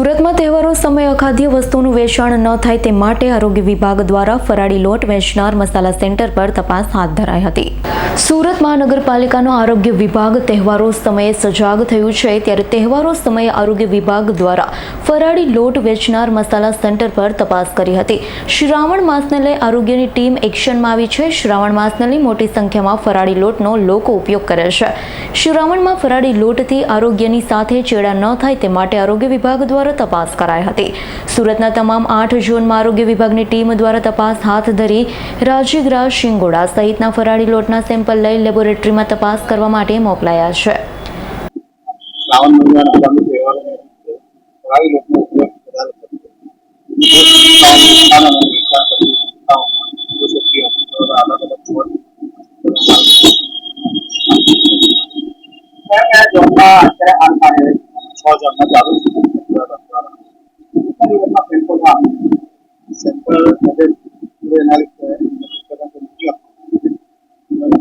સુરતમાં તહેવારો સમયે અખાદ્ય વસ્તુનું વેચાણ ન થાય તે માટે આરોગ્ય વિભાગ દ્વારા ફરાળી લોટ વેચનાર મસાલા સેન્ટર પર તપાસ હાથ ધરાઈ હતી. સુરત મહાનગરપાલિકાનો આરોગ્ય વિભાગ તહેવારો સમયે સજાગ થયું છે. ત્યારે તહેવારો સમયે આરોગ્ય વિભાગ દ્વારા ફરાળી લોટ વેચનાર મસાલા સેન્ટર પર તપાસ કરી હતી. શ્રાવણ માસને લઈ આરોગ્યની ટીમ એક્શનમાં આવી છે. શ્રાવણ માસને લઈ મોટી સંખ્યામાં ફરાળી લોટનો લોકો ઉપયોગ કરે છે. શ્રાવણમાં ફરાળી લોટથી આરોગ્યની સાથે ચેડા ન થાય તે માટે આરોગ્ય વિભાગ દ્વારા તપાસ કરાઈ હતી. સુરતના તમામ આઠ ઝોનમાં આરોગ્ય વિભાગની ટીમ દ્વારા તપાસ હાથ ધરી રાજીગ્રા શિંગોડા સહિતના ફરાળી લોટના સેમ્પલ લઈ લેબોરેટરીમાં તપાસ કરવા માટે મોકલાયા છે શ્રાવણ મહિનાના આગામી તહેવારોને લીધે ફરાળી લોટનો ઉપયોગ વધારે થતો હોય છે. વિસ્તાર અને વિચાર કરતી સંસ્થાઓમાં ઔષધીય દ્વારા અલગ અલગ છોડ કયા કયા ઝોનમાં અત્યારે હાલ કાર્ય છ ઝોનમાં ચાલુ છે કેટલા દિવસમાં સેમ્પલમાં સેમ્પલ